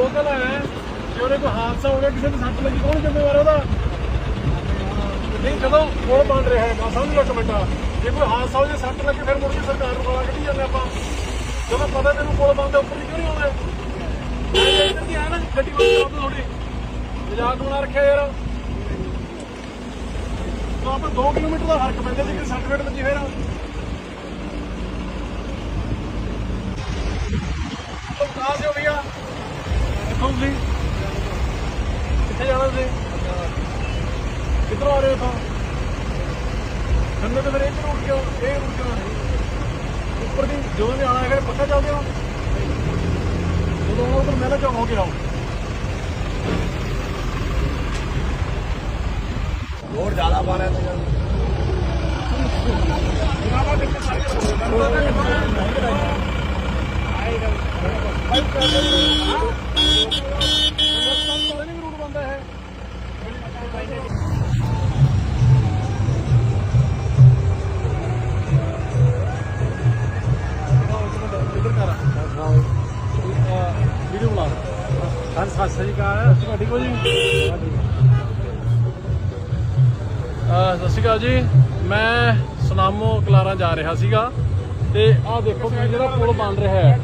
Local ਹੈ ਜੇ ਉਹਨੇ ਕੋਈ ਹਾਦਸਾ ਹੋ ਗਿਆ, ਕਿਸੇ ਨੂੰ ਸੱਟ ਲੱਗੀ, ਕੌਣ ਜ਼ਿੰਮੇਵਾਰ ਉਹਦਾ? ਨਹੀਂ, ਜਦੋਂ ਕੋਲ ਬਣ ਰਿਹਾ ਹੈਗਾ, ਸਮਝ ਲਓ ਕਮੈਂਟਾ ਜੇ ਕੋਈ ਹਾਦਸਾ ਹੋ ਜੇ, ਸੱਟ ਲੱਗੇ, ਫਿਰ ਮੁੜ ਸਰਕਾਰ ਨੂੰ ਗਾਲਾਂ ਕੱਢੀ ਜਾਂਦੇ ਆਪਾਂ। ਜਦੋਂ ਪਤਾ ਤੈਨੂੰ ਕੋਲ ਬੰਦ ਉੱਪਰ ਨਹੀਂ ਕਿਉਂ ਆਉਂਦੇ? ਇੱਧਰ ਦੀ ਆ ਨਾ, ਗੱਡੀ ਥੋੜੀ ਮਜ਼ਾਕ ਬਣਾ ਰੱਖਿਆ ਯਾਰ। ਤਾਂ ਆਪਾਂ 2 ਕਿਲੋਮੀਟਰ ਦਾ ਫ਼ਰਕ ਪੈਂਦਾ, ਜੇ ਕਿ ਸਰਟੀਫਿਕੇਟ ਵੱਜੀ ਫੇਰ। ਕਾਹ ਦੇ ਹੋ ਗਿਆ ਕੌਣ ਤੁਸੀਂ ਕਿੱਥੇ ਜਾਣਾ ਤੁਸੀਂ? ਕਿੱਧਰੋਂ ਆ ਰਹੇ ਹੋ ਤੁਹਾਨੂੰ ਤਾਂ ਫਿਰ ਇਹ ਰੂਟ ਕਿਉਂ ਇਹ ਰੂਟ ਕਿਉਂ ਉੱਪਰ ਦੀ ਜਦੋਂ ਵੀ ਆਣਾ ਹੈਗਾ ਪੱਕਾ ਚੱਲਦੇ ਹੋ ਜਦੋਂ ਉਹ ਤੋਂ ਮੈਂ ਤਾਂ ਚੌਂਕ ਹੋ ਕੇ ਆਉਂ ਹੋਰ ਜ਼ਿਆਦਾ ਬਾਰੇ ਤਾਂ ਸਤਿ ਸ੍ਰੀ ਅਕਾਲ। ਤੁਹਾਡੀ ਕੋ ਜੀ? ਸਤਿ ਸ਼੍ਰੀ ਅਕਾਲ ਜੀ। ਮੈਂ ਸੁਨਾਮੋ ਕਲਾਰਾਂ ਜਾ ਰਿਹਾ ਸੀਗਾ ਤੇ ਆਹ ਦੇਖੋ ਕਿ ਜਿਹੜਾ ਪੁਲ ਬਣ ਰਿਹਾ ਹੈ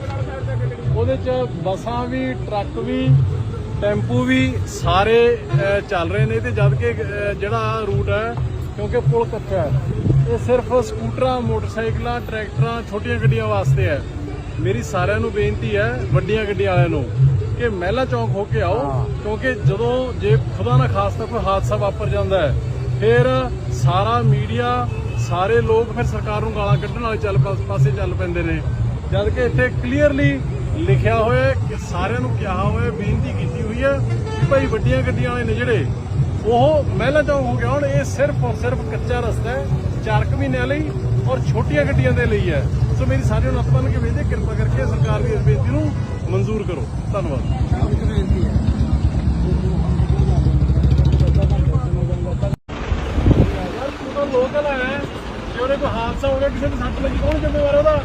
ਉਹਦੇ 'ਚ ਬੱਸਾਂ ਵੀ ਟਰੱਕ ਵੀ ਟੈਂਪੂ ਵੀ ਸਾਰੇ ਚੱਲ ਰਹੇ ਨੇ ਤੇ ਜਦ ਕਿ ਜਿਹੜਾ ਰੂਟ ਹੈ ਕਿਉਂਕਿ ਪੁਲ ਕੱਚਾ ਹੈ ਇਹ ਸਿਰਫ ਸਕੂਟਰਾਂ ਮੋਟਰਸਾਈਕਲਾਂ ਟਰੈਕਟਰਾਂ ਛੋਟੀਆਂ ਗੱਡੀਆਂ ਵਾਸਤੇ ਹੈ। ਮੇਰੀ ਸਾਰਿਆਂ ਨੂੰ ਬੇਨਤੀ ਹੈ ਵੱਡੀਆਂ ਗੱਡੀਆਂ ਵਾਲਿਆਂ ਨੂੰ। ਕਿ ਮਹਿਲਾ ਚੌਂਕ ਹੋ ਕੇ ਆਓ ਕਿਉਂਕਿ ਜਦੋਂ ਜੇ ਖੁਦਾ ਨਾ ਖਾਸਤਾ ਕੋਈ ਹਾਦਸਾ ਵਾਪਰ ਜਾਂਦਾ ਹੈ ਫਿਰ ਸਾਰਾ ਮੀਡੀਆ ਸਾਰੇ ਲੋਕ ਫਿਰ ਸਰਕਾਰ ਨੂੰ ਗਾਲਾਂ ਕੱਢਣ ਵਾਲੇ ਚੱਲ ਪਾਸੇ ਚੱਲ ਪੈਂਦੇ ਨੇ। ਜਦ ਕਿ ਇੱਥੇ ਕਲੀਅਰਲੀ ਲਿਖਿਆ ਹੋਇਆ ਹੈ ਕਿ ਸਾਰਿਆਂ ਨੂੰ ਕਿਹਾ ਹੋਇਆ ਬੇਨਤੀ ਕੀਤੀ ਹੋਈ ਹੈ ਕਿ ਭਾਈ ਵੱਡੀਆਂ ਗੱਡੀਆਂ ਵਾਲੇ ਨੇ ਜਿਹੜੇ ਉਹ ਮਹਿਲਾ ਚੌਂਕ ਹੋ ਗਿਆ ਹੁਣ ਇਹ ਸਿਰਫ ਔਰ ਸਿਰਫ ਕੱਚਾ ਰਸਤਾ ਹੈ ਚਾਰ ਕੁ ਮਹੀਨਿਆਂ ਲਈ ਔਰ ਛੋਟੀਆਂ ਗੱਡੀਆਂ ਦੇ ਲਈ ਹੈ। ਸੋ ਮੇਰੀ ਸਾਰਿਆਂ ਨੂੰ ਨਤਮਨ ਕੇ ਹੈ, ਕਿਰਪਾ ਕਰਕੇ ਸਰਕਾਰ ਦੀ ਇਸ ਬੇਨਤੀ ਨੂੰ ਮਨਜ਼ੂਰ ਕਰੋ ਧੰਨਵਾਦ ਲੋਕਲ ਹੈ ਜੇ ਉਹਨੇ ਕੋਈ ਹਾਦਸਾ ਹੋ ਗਿਆ ਕਿਸੇ ਨੂੰ ਸੱਟ ਲੱਗੀ ਕੌਣ ਜ਼ਿੰਮੇਵਾਰ ਉਹਦਾ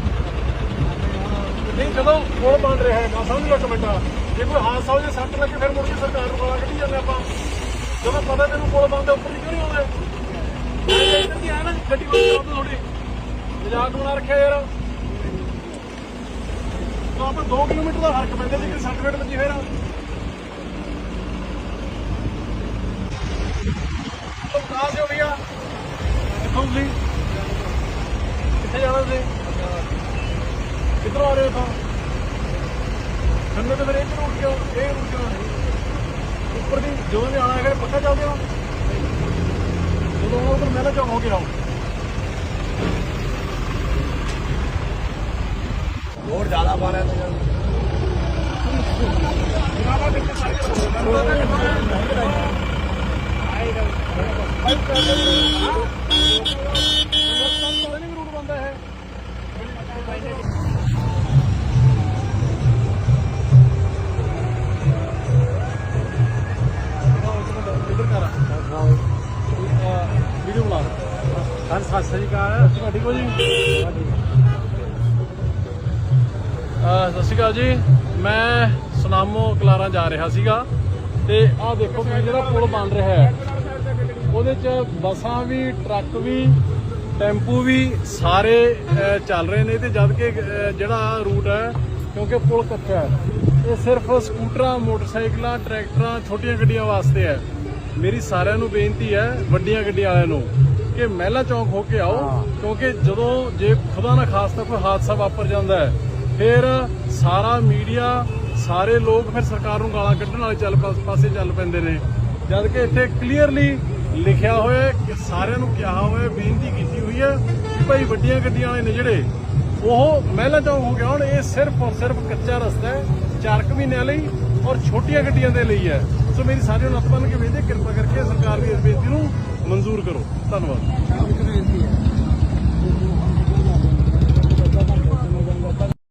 ਨਹੀਂ ਜਦੋਂ ਪੁਲ ਬਣ ਰਿਹਾ ਹੈ ਨਾ ਸਮਝ ਲਓ ਇੱਕ ਜੇ ਕੋਈ ਹਾਦਸਾ ਹੋ ਜੇ ਸੱਟ ਲੱਗੇ ਫਿਰ ਮੁੜ ਕੇ ਸਰਕਾਰ ਨੂੰ ਗਾਲਾਂ ਕੱਢੀ ਜਾਂਦੇ ਆਪਾਂ ਜਦੋਂ ਪਤਾ ਤੈਨੂੰ ਪੁਲ ਬੰਦ ਉੱਪਰ ਦੀ ਕਿਉਂ ਨਹੀਂ ਆਉਂਦੇ ਇੱਧਰ ਦੀ ਆਇਆ ਨਾ ਗੱਡੀ ਕੋਲ ਚੱਲ ਥੋੜੀ ਮਜ਼ਾਕ ਬਣਾ ਰੱਖਿਆ ਯਾਰ ਆਪਾਂ 2 ਕਿਲੋਮੀਟਰ ਦਾ ਫ਼ਰਕ ਪੈਂਦਾ ਲੇਕਿਨ ਸਰਟੀਫਿਕੇਟ ਵੱਜੀ ਫੇਰ ਹੋ ਕਿੱਥੋਂ ਤੁਸੀਂ? ਕਿੱਥੇ ਜਾਣਾ ਤੁਸੀਂ? ਕਿੱਧਰੋਂ ਆ ਰਹੇ ਹੋ ਕੰਨੇ ਤੇ ਮੇਰੇ ਇੱਧਰ ਉੱਠ ਗਿਆ ਉੱਪਰ ਦੀ ਜਦੋਂ ਵੀ ਹੈਗਾ ਪੱਕਾ ਚੱਲਦੇ ਹੋ ਉਹ ਮਹਿਲਾ ਚੌਂਕ ਹੋਰ ਜ਼ਿਆਦਾ ਪਾ ਹੈ ਕਰ ਵੀਡੀਓ ਬਣਾ ਹਾਂ ਸਤਿ ਸ੍ਰੀ ਅਕਾਲ ਤੁਹਾਡੀ ਕੋ ਜੀ ਸਤਿ ਸ਼੍ਰੀ ਅਕਾਲ ਜੀ। ਮੈਂ ਸੁਨਾਮੋ ਕਲਾਰਾਂ ਜਾ ਰਿਹਾ ਸੀਗਾ ਤੇ ਆਹ ਦੇਖੋ ਕਿ ਜਿਹੜਾ ਪੁਲ ਬਣ ਰਿਹਾ ਹੈ ਉਹਦੇ 'ਚ ਬੱਸਾਂ ਵੀ ਟਰੱਕ ਵੀ ਟੈਂਪੂ ਵੀ ਸਾਰੇ ਚੱਲ ਰਹੇ ਨੇ ਤੇ ਜਦ ਕਿ ਜਿਹੜਾ ਰੂਟ ਹੈ ਕਿਉਂਕਿ ਪੁਲ ਕੱਚਾ ਹੈ ਇਹ ਸਿਰਫ ਸਕੂਟਰਾਂ ਮੋਟਰਸਾਈਕਲਾਂ ਟਰੈਕਟਰਾਂ ਛੋਟੀਆਂ ਗੱਡੀਆਂ ਵਾਸਤੇ ਹੈ। ਮੇਰੀ ਸਾਰਿਆਂ ਨੂੰ ਬੇਨਤੀ ਹੈ ਵੱਡੀਆਂ ਗੱਡੀਆਂ ਵਾਲਿਆਂ ਨੂੰ ਕਿ ਮਹਿਲਾ ਚੌਂਕ ਹੋ ਕੇ ਆਓ ਕਿਉਂਕਿ ਜਦੋਂ ਜੇ ਖੁਦਾ ਨਾ ਖਾਸਤਾ ਕੋਈ ਹਾਦਸਾ ਵਾਪਰ ਜਾਂਦਾ ਹੈ ਫਿਰ ਸਾਰਾ ਮੀਡੀਆ, ਸਾਰੇ ਲੋਕ ਫਿਰ ਸਰਕਾਰ ਨੂੰ ਗਾਲਾਂ ਕੱਢਣ ਵਾਲੇ ਚੱਲ ਪਾਸੇ ਚੱਲ ਪੈਂਦੇ ਨੇ। ਜਦ ਕਿ ਇੱਥੇ ਕਲੀਅਰਲੀ ਲਿਖਿਆ ਹੋਇਆ ਕਿ ਸਾਰਿਆਂ ਨੂੰ ਕਿਹਾ ਹੋਇਆ ਬੇਨਤੀ ਕੀਤੀ ਹੋਈ ਹੈ ਕਿ ਭਾਈ ਵੱਡੀਆਂ ਗੱਡੀਆਂ ਵਾਲੇ ਨੇ ਜਿਹੜੇ, ਉਹ ਮਹਿਲਾ ਚੌਂਕ ਹੋ ਗਿਆ, ਹੁਣ ਇਹ ਸਿਰਫ ਔਰ ਸਿਰਫ ਕੱਚਾ ਰਸਤਾ ਹੈ ਚਾਰ ਮਹੀਨਿਆਂ ਲਈ ਔਰ ਛੋਟੀਆਂ ਗੱਡੀਆਂ ਦੇ ਲਈ ਹੈ। ਸੋ ਮੇਰੀ ਸਾਰਿਆਂ ਨੂੰ ਨਤਮਨ ਕੇ ਬੇਨਤੀ ਕਿਰਪਾ ਕਰਕੇ ਸਰਕਾਰ ਦੀ ਇਸ ਬੇਨਤੀ ਨੂੰ ਮਨਜ਼ੂਰ ਕਰੋ। ਧੰਨਵਾਦ।